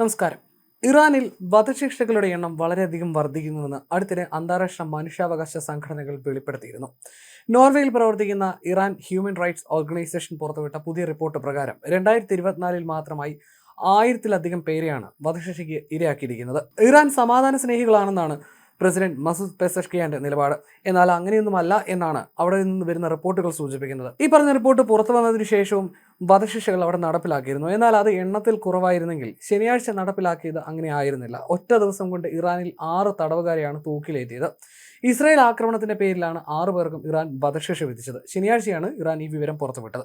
നമസ്കാരം. ഇറാനിൽ വധശിക്ഷകളുടെ എണ്ണം വളരെയധികം വർദ്ധിക്കുന്നുവെന്ന് അടുത്തിടെ അന്താരാഷ്ട്ര മനുഷ്യാവകാശ സംഘടനകൾ വെളിപ്പെടുത്തിയിരുന്നു. നോർവേയിൽ പ്രവർത്തിക്കുന്ന ഇറാൻ ഹ്യൂമൻ റൈറ്റ്സ് ഓർഗനൈസേഷൻ പുറത്തുവിട്ട പുതിയ റിപ്പോർട്ട് പ്രകാരം രണ്ടായിരത്തി ഇരുപത്തിനാലിൽ മാത്രമായി ആയിരത്തിലധികം പേരെയാണ് വധശിക്ഷയ്ക്ക് ഇരയാക്കിയിരിക്കുന്നത്. ഇറാൻ സമാധാന സ്നേഹികളാണെന്നാണ് പ്രസിഡന്റ് മസൂദ് പെസഷ്കിയാന്റെ നിലപാട്. എന്നാൽ അങ്ങനെയൊന്നുമല്ല എന്നാണ് അവിടെ നിന്ന് വരുന്ന റിപ്പോർട്ടുകൾ സൂചിപ്പിക്കുന്നത്. ഈ പറഞ്ഞ റിപ്പോർട്ട് പുറത്തു വന്നതിന് ശേഷവും വധശിക്ഷകൾ അവിടെ നടപ്പിലാക്കിയിരുന്നു. എന്നാൽ അത് എണ്ണത്തിൽ കുറവായിരുന്നെങ്കിൽ ശനിയാഴ്ച നടപ്പിലാക്കിയത് അങ്ങനെ ആയിരുന്നില്ല. ഒറ്റ ദിവസം കൊണ്ട് ഇറാനിൽ ആറ് തടവുകാരെയാണ് തൂക്കിലേറ്റിയത്. ഇസ്രായേൽ ആക്രമണത്തിന്റെ പേരിലാണ് ആറു പേർക്കും ഇറാൻ വധശിക്ഷ വിധിച്ചത്. ശനിയാഴ്ചയാണ് ഇറാൻ ഈ വിവരം പുറത്തുവിട്ടത്.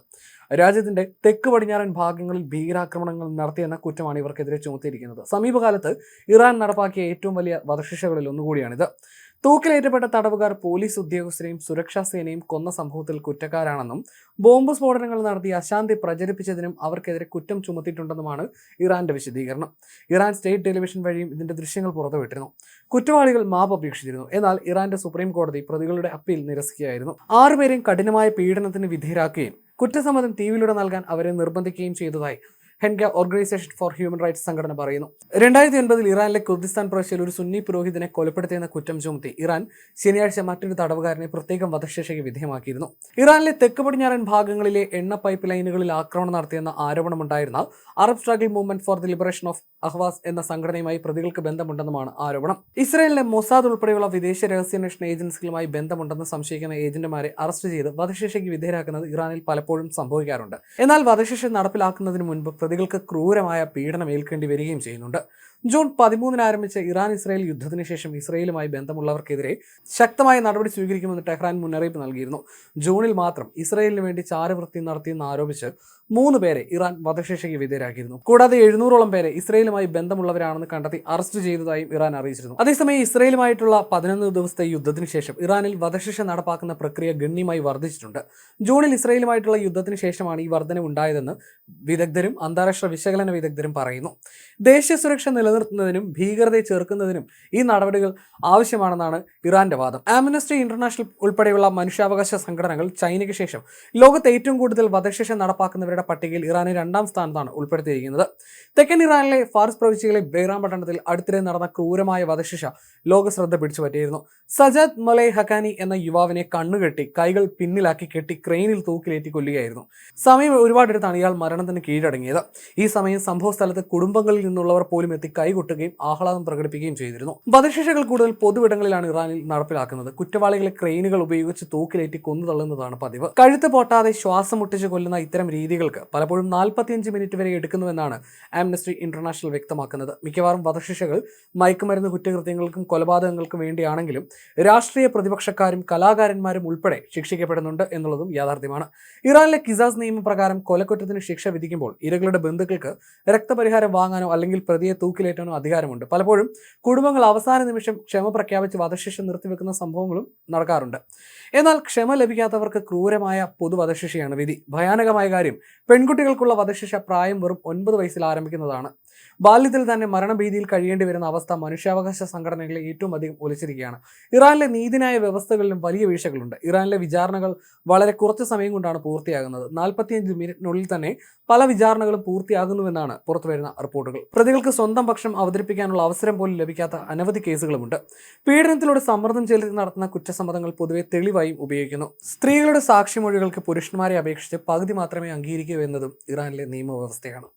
രാജ്യത്തിന്റെ തെക്ക് പടിഞ്ഞാറൻ ഭാഗങ്ങളിൽ ഭീകരാക്രമണങ്ങൾ നടത്തിയെന്ന കുറ്റമാണ് ഇവർക്കെതിരെ ചുമത്തിയിരിക്കുന്നത്. സമീപകാലത്ത് ഇറാൻ നടപ്പാക്കിയ ഏറ്റവും വലിയ വധശിക്ഷകളിൽ ഒന്നുകൂടിയാണിത്. തൂക്കിലേറ്റപ്പെട്ട തടവുകാർ പോലീസ് ഉദ്യോഗസ്ഥരെയും സുരക്ഷാ സേനയും കൊന്ന സംഭവത്തിൽ കുറ്റക്കാരാണെന്നും ബോംബ് സ്ഫോടനങ്ങൾ നടത്തി അശാന്തി പ്രചരിപ്പിച്ചതിനും അവർക്കെതിരെ കുറ്റം ചുമത്തിയിട്ടുണ്ടെന്നുമാണ് ഇറാന്റെ വിശദീകരണം. ഇറാൻ സ്റ്റേറ്റ് ടെലിവിഷൻ വഴിയും ഇതിന്റെ ദൃശ്യങ്ങൾ പുറത്തുവിട്ടിരുന്നു. കുറ്റവാളികൾ മാപ്പ് അപേക്ഷിച്ചിരുന്നു. എന്നാൽ ഇറാന്റെ സുപ്രീം കോടതി പ്രതികളുടെ അപ്പീൽ നിരസിക്കുകയായിരുന്നു. ആറുപേരെയും കഠിനമായ പീഡനത്തിന് വിധേയരാക്കുകയും കുറ്റസമ്മതം ടി വിയിലൂടെ നൽകാൻ അവരെ നിർബന്ധിക്കുകയും ചെയ്തതായി Hengaw organisation for human rights സംഘടന പറയുന്നു. രണ്ടായിരത്തി ഒൻപതിൽ ഇറാനിലെ കുർദിസ്ഥാൻ പ്രവിശ്യയിൽ ഒരു സുന്നി പുരോഹിതനെ കൊലപ്പെടുത്തിയെന്ന കുറ്റം ചുമത്തി ഇറാൻ ശനിയാഴ്ച മറ്റൊരു തടവുകാരനെ പ്രത്യേകം വധശിക്ഷയ്ക്ക് വിധേയമാക്കിയിരുന്നു. ഇറാനിലെ തെക്ക് പടിഞ്ഞാറൻ ഭാഗങ്ങളിലെ എണ്ണ പൈപ്പ് ലൈനുകളിൽ ആക്രമണം നടത്തിയെന്ന ആരോപണമുണ്ടായിരുന്ന Arab struggle movement for the liberation of Ahwaz എന്ന സംഘടനയുമായി പ്രതികൾക്ക് ബന്ധമുണ്ടെന്നുമാണ് ആരോപണം. ഇസ്രായേലിലെ മൊസാദ് ഉൾപ്പെടെയുള്ള വിദേശ രഹസ്യാന്വേഷണ ഏജൻസികളുമായി ബന്ധമുണ്ടെന്ന് സംശയിക്കുന്ന ഏജന്റുമാരെ അറസ്റ്റ് ചെയ്ത് വധശിക്ഷയ്ക്ക് വിധേയരാക്കുന്നത് ഇറാനിൽ പലപ്പോഴും സംഭവിക്കാറുണ്ട്. എന്നാൽ വധശിക്ഷ നടപ്പിലാക്കുന്നതിന് മുൻപ് പ്രതികൾക്ക് ക്രൂരമായ പീഡനം ഏൽക്കേണ്ടി വരികയും ചെയ്യുന്നുണ്ട്. ജൂൺ പതിമൂന്നിന് ആരംഭിച്ച ഇറാൻ ഇസ്രായേൽ യുദ്ധത്തിന് ശേഷം ഇസ്രായേലുമായി ബന്ധമുള്ളവർക്കെതിരെ ശക്തമായ നടപടി സ്വീകരിക്കുമെന്ന് ടെഹ്റാൻ മുന്നറിയിപ്പ് നൽകിയിരുന്നു. ജൂണിൽ മാത്രം ഇസ്രായേലിന് വേണ്ടി ചാരവൃത്തി നടത്തിയെന്ന് ആരോപിച്ച് മൂന്ന് പേരെ ഇറാൻ വധശിക്ഷയ്ക്ക് വിധേയരാക്കിയിരുന്നു. കൂടാതെ എഴുന്നൂറോളം പേരെ ഇസ്രായേലുമായി ബന്ധമുള്ളവരാണെന്ന് കണ്ടെത്തി അറസ്റ്റ് ചെയ്തതായും ഇറാൻ അറിയിച്ചിരുന്നു. അതേസമയം ഇസ്രായേലുമായിട്ടുള്ള പതിനൊന്ന് ദിവസത്തെ യുദ്ധത്തിന് ശേഷം ഇറാനിൽ വധശിക്ഷ നടപ്പാക്കുന്ന പ്രക്രിയ ഗണ്യമായി വർദ്ധിച്ചിട്ടുണ്ട്. ജൂണിൽ ഇസ്രായേലുമായിട്ടുള്ള യുദ്ധത്തിന് ശേഷമാണ് ഈ വർധന ഉണ്ടായതെന്ന് വിദഗ്ധരും അന്താരാഷ്ട്ര വിശകലന വിദഗ്ധരും പറയുന്നു. ദേശീയ സുരക്ഷ നിലനിർത്തുന്നതിനും ഭീകരതയെ ചെറുക്കുന്നതിനും ഈ നടപടികൾ ആവശ്യമാണെന്നാണ് ഇറാന്റെ വാദം. ആംനസ്റ്റി ഇന്റർനാഷണൽ ഉൾപ്പെടെയുള്ള മനുഷ്യാവകാശ സംഘടനകൾ ചൈനയ്ക്ക് ശേഷം ലോകത്ത് ഏറ്റവും കൂടുതൽ വധശിക്ഷ നടപ്പാക്കുന്നവരുടെ പട്ടികയിൽ ഇറാനെ രണ്ടാം സ്ഥാനത്താണ് ഉൾപ്പെടുത്തിയിരിക്കുന്നത്. തെക്കൻ ഇറാനിലെ ഫാർസ് പ്രവിശ്യയിലെ ബെയ്റാം പട്ടണത്തിൽ അടുത്തിടെ നടന്ന ക്രൂരമായ വധശിക്ഷ ലോക ശ്രദ്ധ പിടിച്ചുപറ്റിയിരുന്നു സജാദ് മൊലൈ ഹക്കാനി എന്ന യുവാവിനെ കണ്ണുകെട്ടി കൈകൾ പിന്നിലാക്കി കെട്ടി ക്രെയിനിൽ തൂക്കിലേറ്റി കൊല്ലുകയായിരുന്നു. സമയം ഒരുപാടെടുത്താണ് ഇയാൾ മരണത്തിന് കീഴടങ്ങിയത്. ഈ സമയം സംഭവ സ്ഥലത്ത് കുടുംബങ്ങളിൽ നിന്നുള്ളവർ പോലും എത്തി കൈകൊട്ടുകയും ആഹ്ലാദം പ്രകടിപ്പിക്കുകയും ചെയ്തിരുന്നു. വധശിക്ഷകൾ കൂടുതൽ പൊതുവിടങ്ങളിലാണ് ഇറാനിൽ നടപ്പിലാക്കുന്നത്. കുറ്റവാളികളെ ക്രെയിനുകൾ ഉപയോഗിച്ച് തൂക്കിലേറ്റി കൊന്നു തള്ളുന്നതാണ് പതിവ്. കഴുത്ത് പൊട്ടാതെ ശ്വാസം മുട്ടിച്ച് കൊല്ലുന്ന ഇത്തരം രീതികൾക്ക് പലപ്പോഴും നാൽപ്പത്തിയഞ്ച് മിനിറ്റ് വരെ എടുക്കുന്നുവെന്നാണ് ആംനസ്റ്റി ഇന്റർനാഷണൽ വ്യക്തമാക്കുന്നത്. മിക്കവാറും വധശിക്ഷകൾ മയക്കുമരുന്ന് കുറ്റകൃത്യങ്ങൾക്കും കൊലപാതകങ്ങൾക്കും വേണ്ടിയാണെങ്കിലും രാഷ്ട്രീയ പ്രതിപക്ഷക്കാരും കലാകാരന്മാരും ഉൾപ്പെടെ ശിക്ഷിക്കപ്പെടുന്നുണ്ട് എന്നുള്ളതും യാഥാർത്ഥ്യമാണ്. ഇറാനിലെ കിസാസ് നിയമപ്രകാരം കൊലക്കുറ്റത്തിന് ശിക്ഷ വിധിക്കുമ്പോൾ ഇരകളുടെ ബന്ധുക്കൾക്ക് രക്തപരിഹാരം വാങ്ങാനോ അല്ലെങ്കിൽ പ്രതിയെ തൂക്കിലേറ്റാനോ അധികാരമുണ്ട്. പലപ്പോഴും കുടുംബങ്ങൾ അവസാന നിമിഷം ക്ഷമ പ്രഖ്യാപിച്ച് വധശിക്ഷ നിർത്തിവെക്കുന്ന സംഭവങ്ങളും നടക്കാറുണ്ട്. എന്നാൽ ക്ഷമ ലഭിക്കാത്തവർക്ക് ക്രൂരമായ പൊതു വധശിക്ഷയാണ് വിധി. ഭയാനകമായ കാര്യം പെൺകുട്ടികൾക്കുള്ള വധശിക്ഷ പ്രായം വെറും ഒൻപത് വയസ്സിൽ ആരംഭിക്കുന്നതാണ്. ബാല്യത്തിൽ തന്നെ മരണഭീതിയിൽ കഴിയേണ്ടി വരുന്ന അവസ്ഥ മനുഷ്യാവകാശ സംഘടനകളെ ഏറ്റവും അധികം ഒലിച്ചിരിക്കുകയാണ്. ഇറാനിലെ നീതിന്യായ വ്യവസ്ഥകളിലും വലിയ വീഴ്ചകളുണ്ട്. ഇറാനിലെ വിചാരണകൾ വളരെ കുറച്ച് സമയം കൊണ്ടാണ് പൂർത്തിയാകുന്നത്. നാൽപ്പത്തിയഞ്ച് മിനിറ്റിനുള്ളിൽ തന്നെ പല വിചാരണകളും പൂർത്തിയാകുന്നുവെന്നാണ് പുറത്തുവരുന്ന റിപ്പോർട്ടുകൾ. പ്രതികൾക്ക് സ്വന്തം പക്ഷം അവതരിപ്പിക്കാനുള്ള അവസരം പോലും ലഭിക്കാത്ത അനവധി കേസുകളുമുണ്ട്. പീഡനത്തിലൂടെ സമ്മർദ്ദം ചെലുത്തി നടത്തുന്ന കുറ്റസമ്മതങ്ങൾ പൊതുവെ തെളിവായും ഉപയോഗിക്കുന്നു. സ്ത്രീകളുടെ സാക്ഷിമൊഴികൾക്ക് പുരുഷന്മാരെ അപേക്ഷിച്ച് പകുതി മാത്രമേ അംഗീകരിക്കൂ എന്നതും ഇറാനിലെ നിയമവ്യവസ്ഥയാണ്.